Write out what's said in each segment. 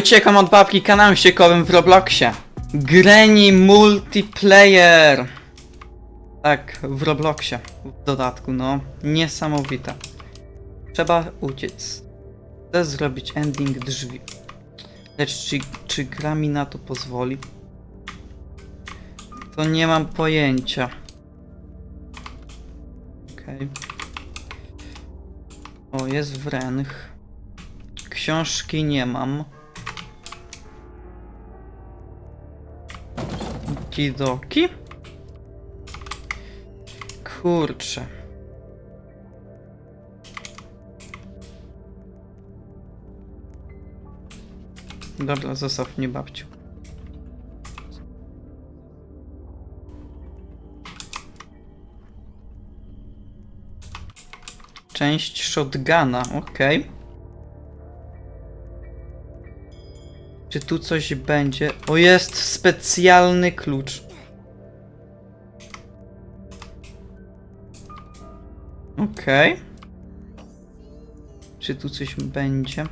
Uciekam od babki kanałem ściekowym w Robloxie. Granny Multiplayer. Tak, w Robloxie. W dodatku, no. Niesamowite. Trzeba uciec. Chcę zrobić ending drzwi. Lecz czy, czy gra mi na to pozwoli? To nie mam pojęcia. Okej. O, jest wręch. Książki nie mam. Kidoki? Kurczę. Dobra, zostaw mnie babciu. Część shotguna, okej. Czy tu coś będzie? O, jest specjalny klucz. Okej. Czy tu coś będzie?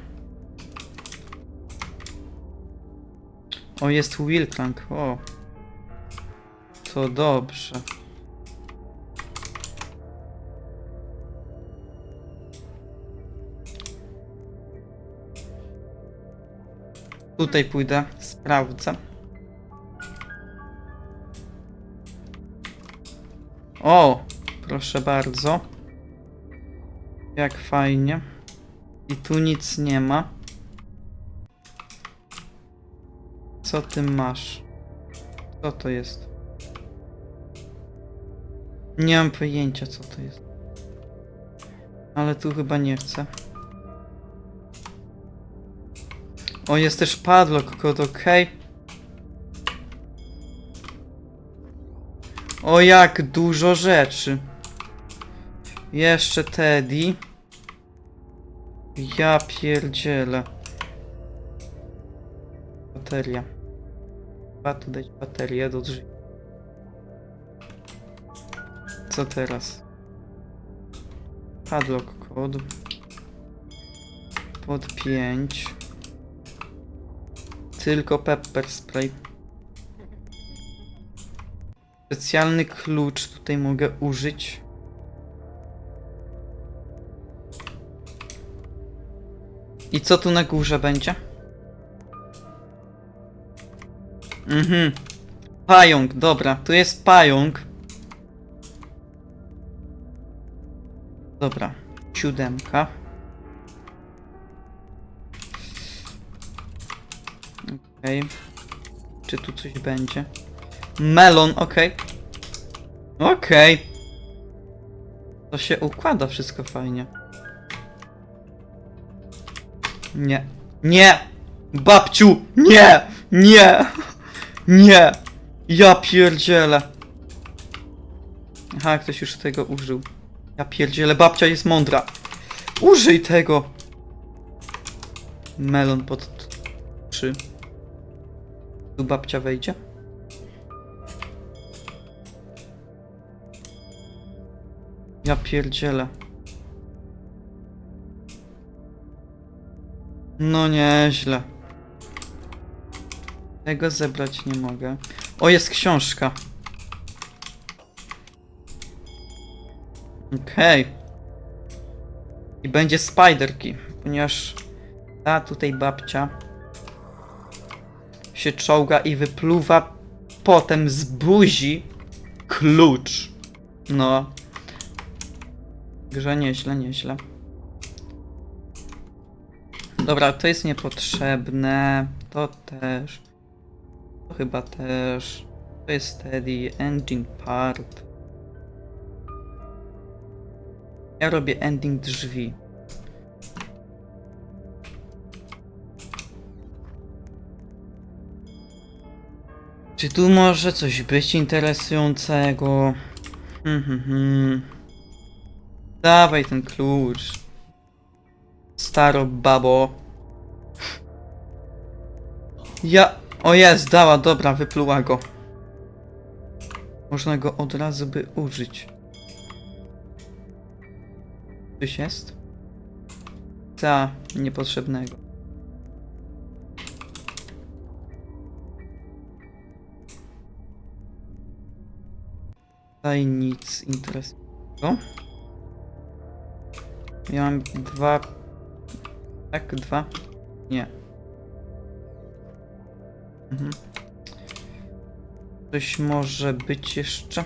O, jest Wilkrank. O. To dobrze. Tutaj pójdę, sprawdzę. O, proszę bardzo. Jak fajnie. I tu nic nie ma. Co ty masz? Co to jest? Nie mam pojęcia co to jest. Ale tu chyba nie chcę. O, jest też padlock kod, ok. O, jak dużo rzeczy. Jeszcze Teddy. Ja pierdzielę. Bateria. Trzeba tu dać baterię do drzwi. Co teraz? Padlock kod. Pod 5. Tylko pepper spray. Specjalny klucz tutaj mogę użyć. I co tu na górze będzie? Mhm. Pająk, dobra, tu jest pająk. Dobra, siódemka. Okej. Czy tu coś będzie? Melon, okej. Okej. To się układa wszystko fajnie. Nie. Nie! Babciu! Nie! Nie! Nie! Ja pierdzielę. Aha, ktoś już tego użył. Ja pierdzielę, babcia jest mądra. Użyj tego! Melon pod 3. Tu babcia wejdzie? Ja pierdzielę. No nieźle. Tego zebrać nie mogę. O, jest książka. Okej. I będzie spiderki, ponieważ ta tutaj babcia się czołga i wypluwa potem z buzi klucz. No. Grze nieźle, nieźle. Dobra, to jest niepotrzebne. To też. To chyba też. To jest steady. Engine part. Ja robię ending drzwi. Czy tu może coś być interesującego? Hmm, hmm, hmm. Dawaj ten klucz. Staro babo. Ja... O jest, dała, dobra, wypluła go. Można go od razu by użyć. Coś jest? Za niepotrzebnego. Tutaj nic interesującego. Ja mam dwa... Tak, dwa? Nie. Mhm. Coś może być jeszcze.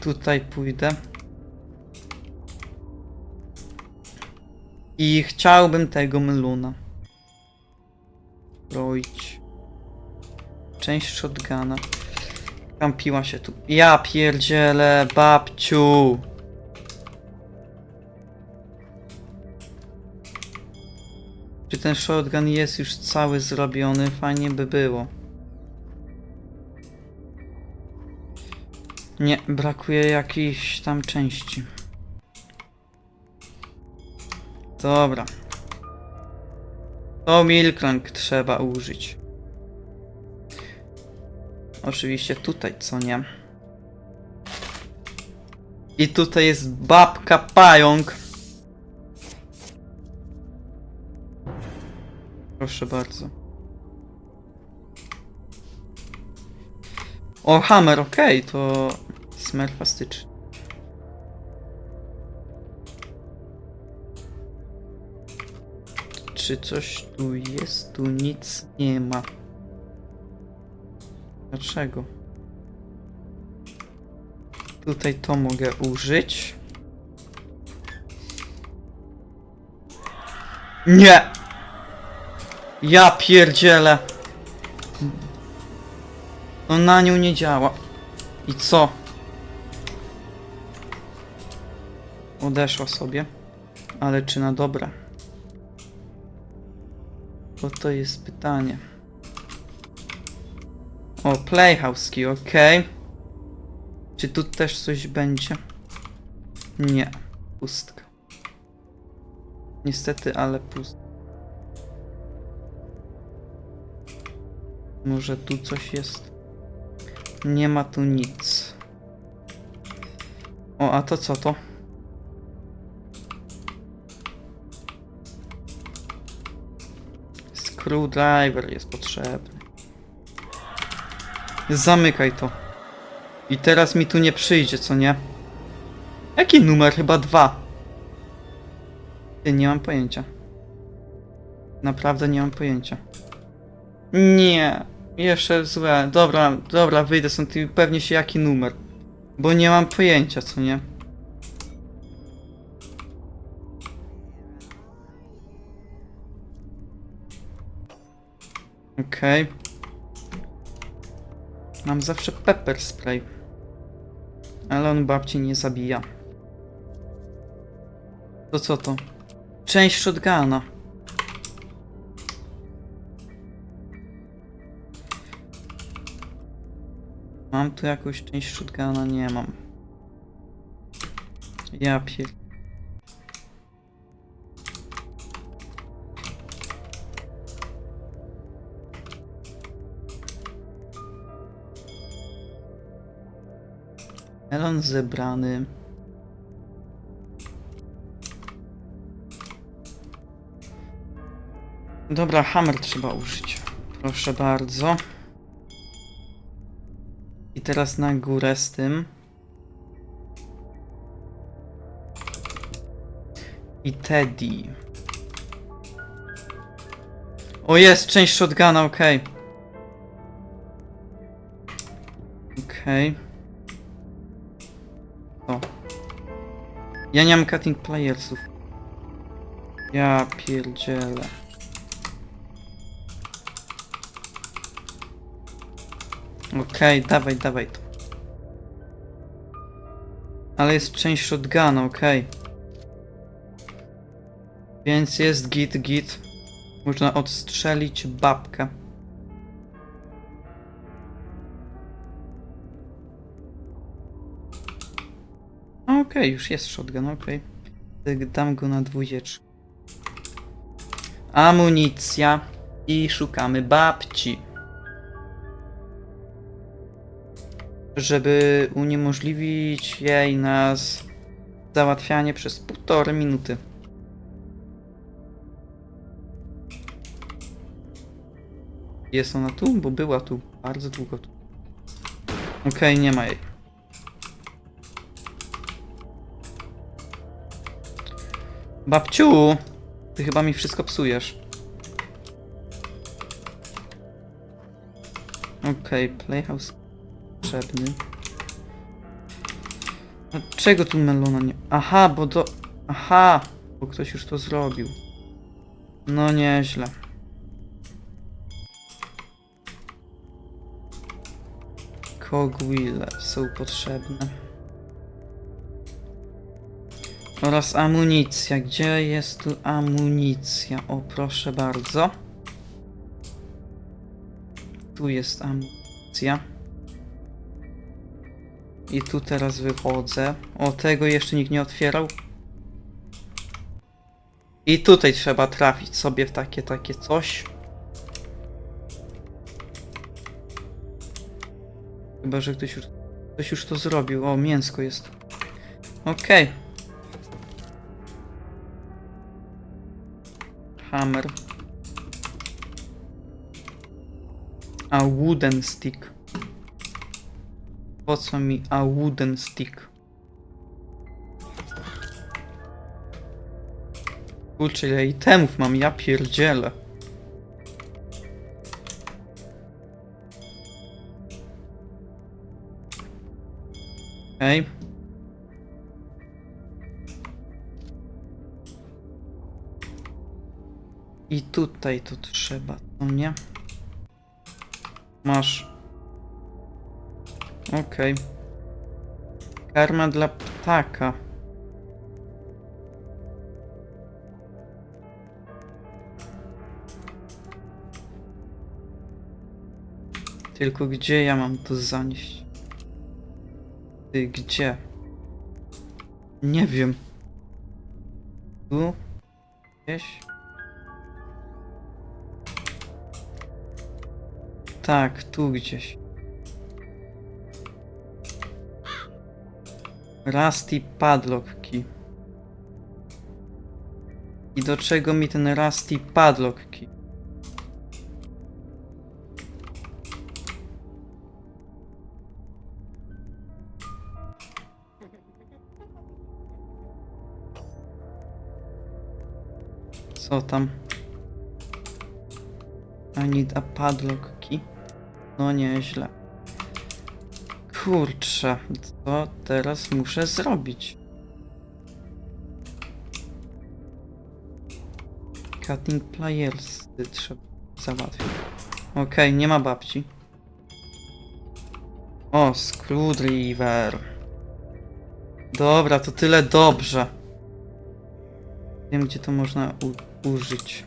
Tutaj pójdę. I chciałbym tego meluna. Roić. Część shotguna. Kampiła się tu. Ja pierdzielę, babciu. Czy ten shotgun jest już cały zrobiony? Fajnie by było. Nie, brakuje jakiejś tam części. Dobra. To Milkrank trzeba użyć. Oczywiście tutaj, co nie? I tutaj jest babka pająk. Proszę bardzo. O, hammer, okej, to smerfastyczny. Czy coś tu jest? Tu nic nie ma. Dlaczego? Tutaj to mogę użyć. Nie! Ja pierdzielę. On na nią nie działa. I co? Odeszła sobie. Ale czy na dobre? Bo to jest pytanie. O, Playhouse key, okej. Czy tu też coś będzie? Nie. Pustka. Niestety, ale pustka. Może tu coś jest? Nie ma tu nic. O, a to co to? Screwdriver jest potrzebny. Zamykaj to. I teraz mi tu nie przyjdzie, co nie? Jaki numer? Chyba dwa. Nie mam pojęcia. Naprawdę nie mam pojęcia. Nie. Jeszcze złe. Dobra, dobra, wyjdę stąd i pewnie się jaki numer. Bo nie mam pojęcia, co nie? Okej. Mam zawsze pepper spray. Ale on babci nie zabija. To co to? Część shotguna. Mam tu jakąś część shotguna? Nie mam. Ja pier... Melon zebrany. Dobra, hammer trzeba użyć. Proszę bardzo. I teraz na górę z tym. I Teddy. O jest, część shotguna, okej. Okej. O. Ja nie mam cutting playersów. Ja pierdzielę. Okej, dawaj, dawaj to. Ale jest część shotguna, okej. Więc jest git, git. Można odstrzelić babkę. Okej, już jest shotgun, okej. Okay. Dam go na dwójeczkę. Amunicja. I szukamy babci. Żeby uniemożliwić jej nas załatwianie przez półtorej minuty. Jest ona tu? Bo była tu bardzo długo tu. Okej, nie ma jej. Babciu! Ty chyba mi wszystko psujesz. Okej, Playhouse potrzebny. Dlaczego tu melona nie... Aha, bo do... Aha! Bo ktoś już to zrobił. No nieźle. Cogwheele są potrzebne. Oraz amunicja. Gdzie jest tu amunicja? O, proszę bardzo. Tu jest amunicja. I tu teraz wychodzę. O, tego jeszcze nikt nie otwierał. I tutaj trzeba trafić sobie w takie, takie coś. Chyba, że ktoś już, ktoś już to zrobił. O, mięsko jest. Okej. Hammer. A wooden stick. Po co mi a wooden stick? Kurczę, ile itemów mam, ja pierdzielę. Okej. I tutaj to trzeba, no nie? Masz. Okej. Karma dla ptaka. Tylko gdzie ja mam to zanieść? Ty, gdzie? Nie wiem. Tu? Gdzieś? Tak, tu gdzieś. Rusty Padlock Key. I do czego mi ten Rusty Padlock Key? Co tam? I need a padlock. No nieźle. Kurczę, co teraz muszę zrobić? Cutting pliers trzeba załatwić. Okej, nie ma babci. O, screwdriver. Dobra, to tyle dobrze. Wiem, gdzie to można użyć.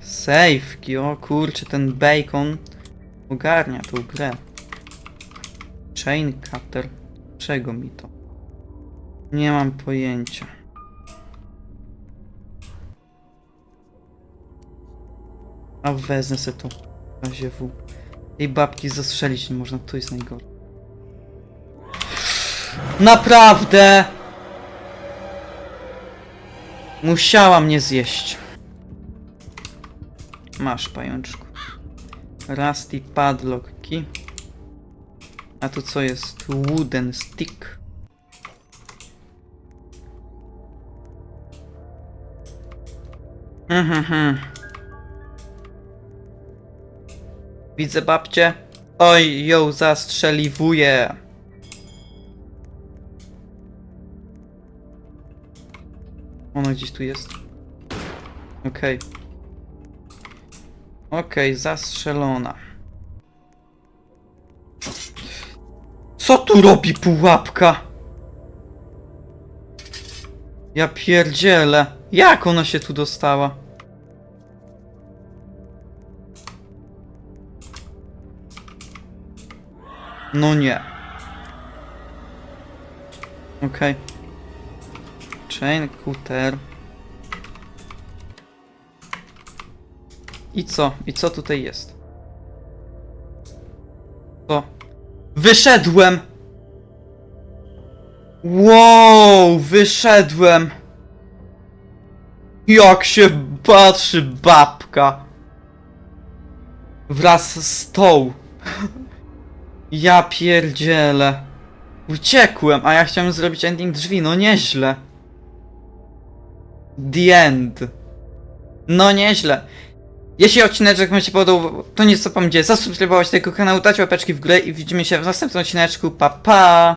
Safeki, o kurczę, ten bacon ogarnia tą grę. Chain cutter. Czego mi to? Nie mam pojęcia. A wezmę se to. W razie W. Tej babki zastrzelić nie można, to jest najgorsze. Naprawdę! Musiała mnie zjeść. Masz, pajączku. Rusty padlock key. A tu co jest? Wooden stick. Mhm. Widzę babcię. Oj, ją zastrzeliwuję. Ona gdzieś tu jest. Okej. Okej, zastrzelona. Co tu robi pułapka? Ja pierdzielę. Jak ona się tu dostała? No nie. Okej. Chain cutter. I co? I co tutaj jest? Co? Wyszedłem! Wow, wyszedłem! Jak się patrzy babka! Wraz z tą. Ja pierdzielę. Uciekłem, a ja chciałem zrobić ending drzwi, no nieźle. The end. No nieźle. Jeśli odcineczek wam się podobał, to nie zapomnijcie zasubskrybować tego kanału, dać łapeczki w górę i widzimy się w następnym odcineczku. Pa pa!